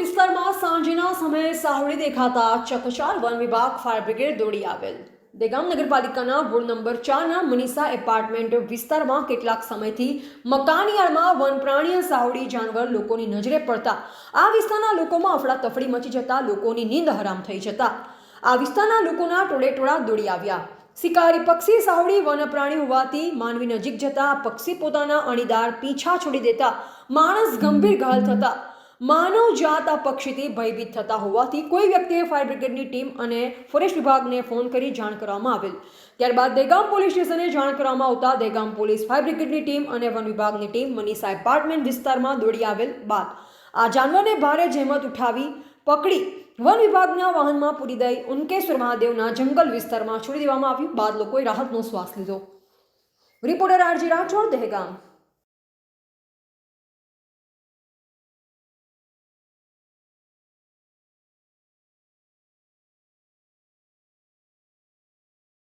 વિસ્તારમાં સાંજના સમયે સાવડી દેખાતા ચકચાર વન વિભાગ ફાયર બ્રિગેડ દોડી આવેલ. દેગામ નગરપાલિકાના વોર્ડ નંબર ચારના મનીષા એપાર્ટમેન્ટ વિસ્તારમાં કેટલાક સમયથી મકાનિયાળમાં વન પ્રાણીય સાહુડી જાનવર લોકોની નજરે પડતા, આ વિસ્તારના લોકોમાં અફડાતફડી મચી જતા લોકોની નીંદ હરામ થઈ જતા. આ વિસ્તારના લોકોના ટોળેટોળા દોડી આવ્યા. શિકારી પક્ષી સાવડી વનપ્રાણી હોવાથી માનવી નજીક જતા પક્ષી પોતાના અણીદાર પીછા છોડી દેતા માણસ ગંભીર ઘાયલ થતા માનવ જાત આ પક્ષીથી ભયભીત થતા હોવાથી કોઈ વ્યક્તિએ ફાયર બ્રિગેડની ટીમ અને ફોરેસ્ટ વિભાગને ફોન કરી જાણ કરવામાં આવેલ. ત્યારબાદ દેગામ પોલીસ સ્ટેશને જાણ કરવામાં આવતા દેગામ પોલીસ ફાયર બ્રિગેડની ટીમ અને વન વિભાગની ટીમ મનીષા એપાર્ટમેન્ટ વિસ્તારમાં દોડી આવેલ બાદ આ જાનવરને ભારે જહેમત ઉઠાવી પકડી વન વિભાગના વાહનમાં પૂરી દઈ ઉનકેશ્વર મહાદેવના જંગલ વિસ્તારમાં છોડી દેવામાં આવ્યું. બાદ લોકોએ રાહતનો શ્વાસ લીધો. Reporter RG Rathod, Dehgam.